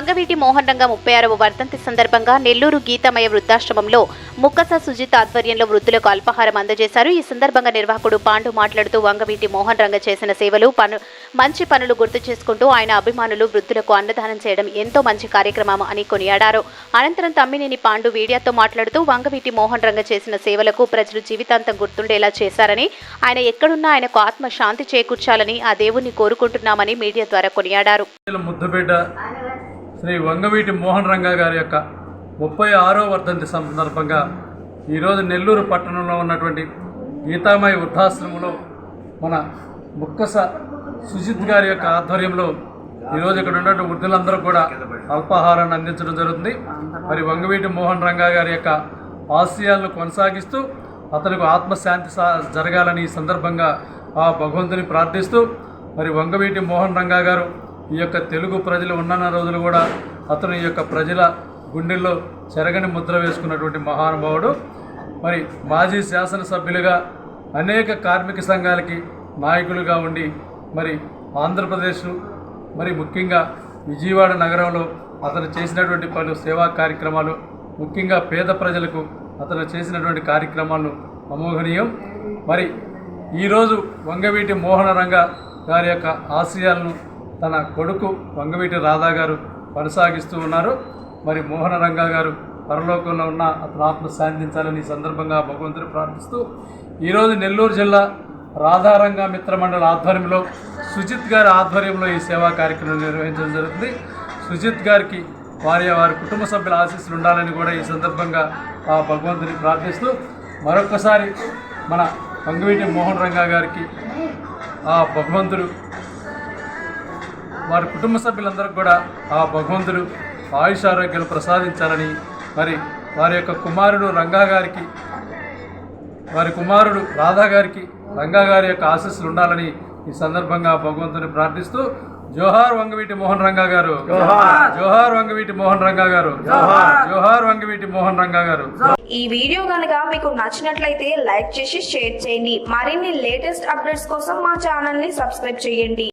వంగవీటి మోహన్ రంగ ముప్పై ఆరవ వర్ధంతి సందర్భంగా నెల్లూరు గీతమయ వృద్ధాశ్రమంలో ముక్కస సుజిత్ ఆధ్వర్యంలో వృద్ధులకు అల్పాహారం అందజేశారు. ఈ సందర్భంగా నిర్వాహకుడు పాండు మాట్లాడుతూ వంగవీటి మోహన్ రంగ చేసిన సేవలు పను మంచి పనులు గుర్తు చేసుకుంటూ ఆయన అభిమానులు వృద్ధులకు అన్నదానం చేయడం ఎంతో మంచి కార్యక్రమం అని కొనియాడారు. అనంతరం తమ్మినేని పాండు మీడియాతో మాట్లాడుతూ వంగవీటి మోహన్ రంగ చేసిన సేవలకు ప్రజలు జీవితాంతం గుర్తుండేలా చేశారని ఆయన ఎక్కడున్నా ఆయనకు ఆత్మ శాంతి చేకూర్చాలని ఆ దేవుణ్ణి కోరుకుంటున్నామని మీడియా ద్వారా కొనియాడారు. ముద్దుబిడ్డ శ్రీ వంగవీటి మోహన్ రంగా గారి యొక్క ముప్పై ఆరో వర్ధంతి సందర్భంగా ఈరోజు నెల్లూరు పట్టణంలో ఉన్నటువంటి గీతామయ వృద్ధాశ్రమంలో మన ముక్కస సుజిత్ గారి యొక్క ఆధ్వర్యంలో ఈరోజు ఇక్కడ ఉన్నటువంటి వృద్ధులందరూ కూడా అల్పాహారాన్ని అందించడం జరుగుతుంది. మరి వంగవీటి మోహన్ రంగా గారి యొక్క ఆశయాలను కొనసాగిస్తూ అతనికి ఆత్మశాంతి సా జరగాలని ఈ సందర్భంగా ఆ భగవంతుని ప్రార్థిస్తూ మరి వంగవీటి మోహన్ రంగా గారు ఈ యొక్క తెలుగు ప్రజలు ఉన్న రోజులు కూడా అతను ఈ యొక్క ప్రజల గుండెల్లో చెరగని ముద్ర వేసుకున్నటువంటి మహానుభావుడు. మరి మాజీ శాసనసభ్యులుగా అనేక కార్మిక సంఘాలకి నాయకులుగా ఉండి మరి ఆంధ్రప్రదేశ్ మరి ముఖ్యంగా విజయవాడ నగరంలో అతను చేసినటువంటి పలు సేవా కార్యక్రమాలు ముఖ్యంగా పేద ప్రజలకు అతను చేసినటువంటి కార్యక్రమాలు అమోఘనీయం. మరి ఈరోజు వంగవీటి మోహన రంగ గారి యొక్క ఆశయాలను తన కొడుకు వంగవీటి రాధా గారు కొనసాగిస్తూ ఉన్నారు. మరి మోహన రంగా గారు పరలోకంలో ఉన్న అతను ఆత్మ సాధించాలని ఈ సందర్భంగా భగవంతుని ప్రార్థిస్తూ ఈరోజు నెల్లూరు జిల్లా రాధారంగ మిత్ర మండలి ఆధ్వర్యంలో సుజిత్ గారి ఆధ్వర్యంలో ఈ సేవా కార్యక్రమం నిర్వహించడం జరుగుతుంది. సుజిత్ గారికి వారి వారి కుటుంబ సభ్యుల ఆశీస్సులు ఉండాలని కూడా ఈ సందర్భంగా ఆ భగవంతుని ప్రార్థిస్తూ మరొకసారి మన వంగవీటి మోహన్ రంగా గారికి ఆ భగవంతుడు వారి కుటుంబ సభ్యులందరికీ కూడా ఆ భగవంతుడు ఆయుష్ ఆరోగ్యాలు ప్రసాదించాలని మరి వారి యొక్క కుమారుడు రంగా గారికి వారి కుమారుడు రాధా గారికి రంగా గారి యొక్క ఆశీస్సులు ఉండాలని ఈ సందర్భంగా భగవంతుని ప్రార్థిస్తూ జోహార్ వంగవీటి మోహన్ రంగా గారు. జోహార్. వంగవీటి మోహన్ రంగా గారు. జోహార్. వంగవీటి మోహన్ రంగా గారు. ఈ వీడియో కనుక మీకు నచ్చినట్లయితే లైక్ చేసి షేర్ చేయండి. మరిన్ని లేటెస్ట్ అప్డేట్స్ కోసం మా ఛానల్ని సబ్స్క్రైబ్ చేయండి.